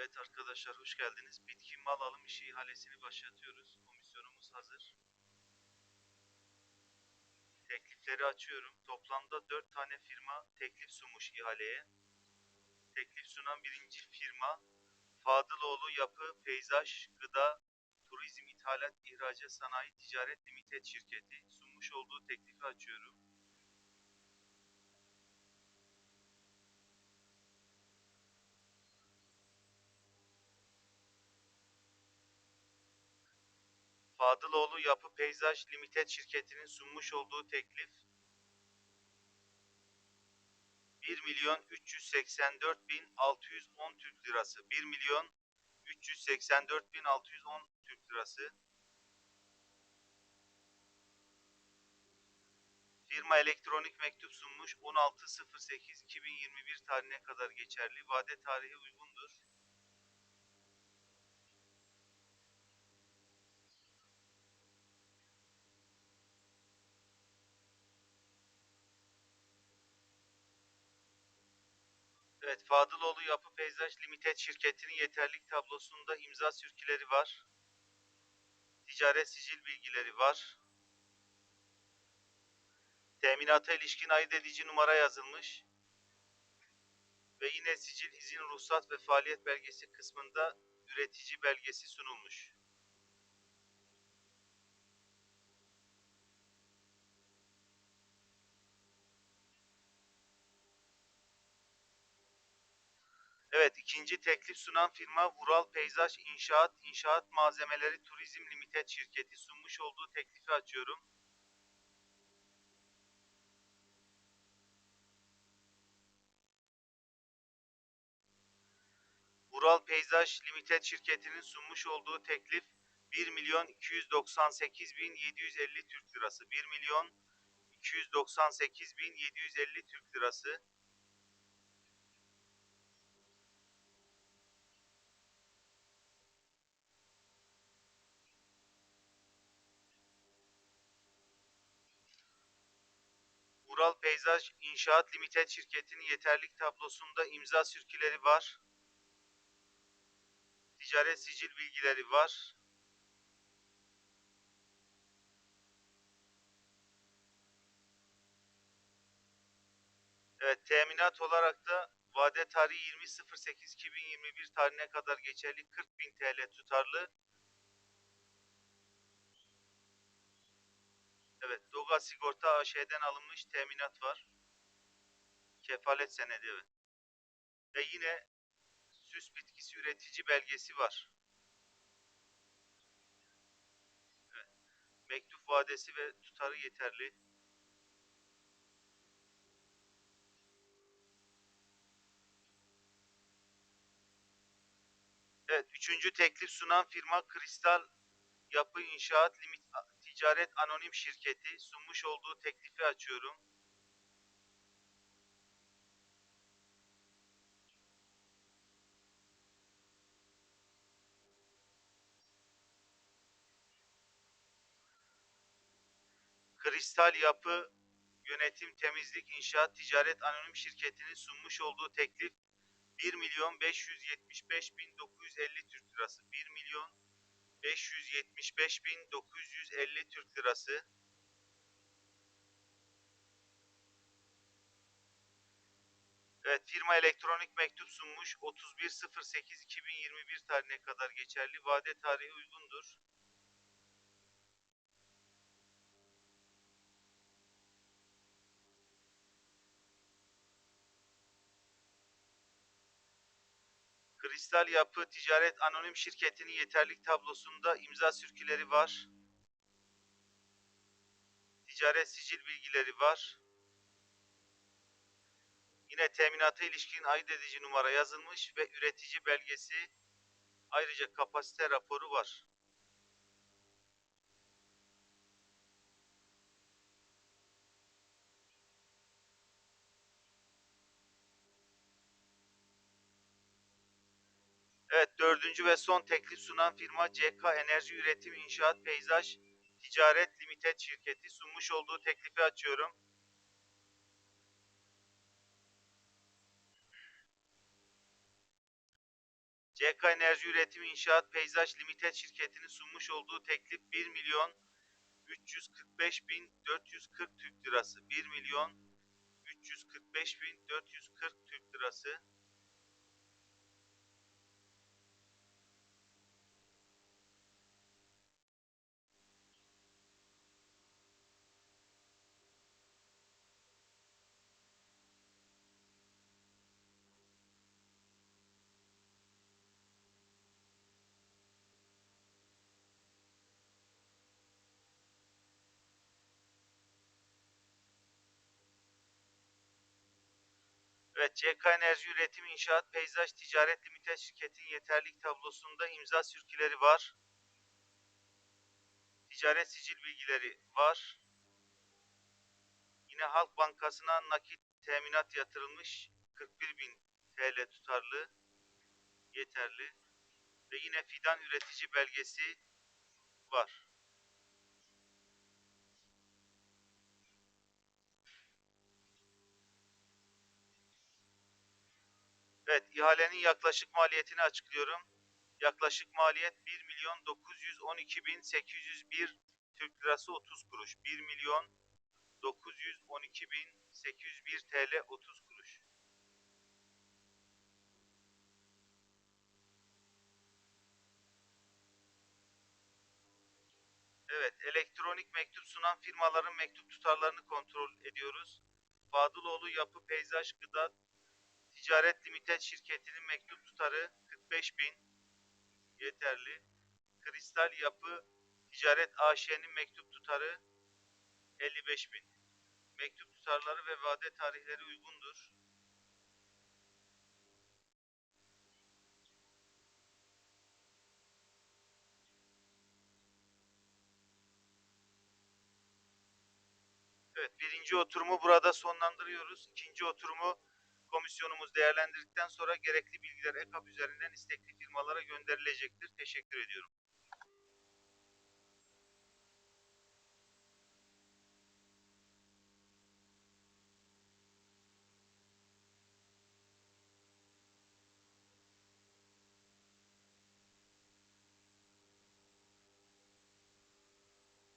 Evet arkadaşlar hoş geldiniz. Bitki mal alım işi ihalesini başlatıyoruz. Komisyonumuz hazır. Teklifleri açıyorum. Toplamda 4 tane firma teklif sunmuş ihaleye. Teklif sunan birinci firma Fadıloğlu Yapı, Peyzaj, Gıda, Turizm İthalat İhracat Sanayi Ticaret Limited şirketi sunmuş olduğu teklifi açıyorum. Fadıloğlu Yapı Peyzaj Limited şirketinin sunmuş olduğu teklif 1 milyon 384 bin 610 Türk lirası. 1 milyon 384 bin 610 Türk lirası. Firma elektronik mektup sunmuş 16.08.2021 tarihine kadar geçerli. Vade tarihi uygundur. Evet, Fadıloğlu Yapı Peyzaj Limited şirketinin yeterlik tablosunda imza sürküleri var. Ticaret sicil bilgileri var. Teminata ilişkin ayırt edici numara yazılmış. Ve yine sicil izin ruhsat ve faaliyet belgesi kısmında üretici belgesi sunulmuş. Evet, ikinci teklif sunan firma Vural Peyzaj İnşaat İnşaat Malzemeleri Turizm Limited şirketi sunmuş olduğu teklifi açıyorum. Vural Peyzaj Limited şirketinin sunmuş olduğu teklif 1 milyon 298 bin 750 Türk lirası. 1 milyon 298 bin 750 Türk lirası. Ural Peyzaj İnşaat Limited şirketinin yeterlik tablosunda imza sürküleri var. Ticaret sicil bilgileri var. Evet, teminat olarak da vade tarihi 20.08.2021 tarihine kadar geçerli 40.000 TL tutarlı. Evet, Doga Sigorta AŞ'den alınmış teminat var. Kefalet senedi evet. Ve yine süs bitkisi üretici belgesi var. Mektup vadesi ve tutarı yeterli. Evet, üçüncü teklif sunan firma Kristal Yapı İnşaat Limit Ticaret Anonim Şirketi sunmuş olduğu teklifi açıyorum. Kristal Yapı Yönetim Temizlik İnşaat Ticaret Anonim Şirketi'nin sunmuş olduğu teklif 1 milyon 575 bin 950 Türk lirası. 1 milyon 575 bin 950 Türk lirası. Evet, firma elektronik mektup sunmuş. 31.08.2021 tarihine kadar geçerli. Vade tarihi uygundur. Kristal Yapı Ticaret Anonim Şirketi'nin yeterlik tablosunda imza sürküleri var. Ticaret sicil bilgileri var. Yine teminata ilişkin ayırt edici numara yazılmış ve üretici belgesi ayrıca kapasite raporu var. Evet dördüncü ve son teklif sunan firma CK Enerji Üretim İnşaat Peyzaj Ticaret Limited şirketi sunmuş olduğu teklifi açıyorum. CK Enerji Üretim İnşaat Peyzaj Limited şirketinin sunmuş olduğu teklif 1 milyon 345 bin 440 Türk lirası. 1 milyon 345 bin 440 Türk lirası. Evet, CK Enerji Üretim İnşaat Peyzaj Ticaret Limited şirketin yeterlilik tablosunda imza sürküleri var. Ticaret sicil bilgileri var. Yine Halk Bankası'na nakit teminat yatırılmış 41 bin TL tutarlı yeterli. Ve yine fidan üretici belgesi var. Evet, ihalenin yaklaşık maliyetini açıklıyorum. Yaklaşık maliyet 1 milyon 912 bin 801 Türk lirası 30 kuruş. 1 milyon 912 bin 801 TL 30 kuruş. Evet, elektronik mektup sunan firmaların mektup tutarlarını kontrol ediyoruz. Fadıloğlu Yapı Peyzaj Gıda Ticaret Limited şirketinin mektup tutarı 45 bin yeterli. Kristal Yapı Ticaret AŞ'nin mektup tutarı 55 bin. Mektup tutarları ve vade tarihleri uygundur. Evet, birinci oturumu burada sonlandırıyoruz. İkinci oturumu komisyonumuz değerlendirdikten sonra gerekli bilgiler EKAP üzerinden istekli firmalara gönderilecektir. Teşekkür ediyorum.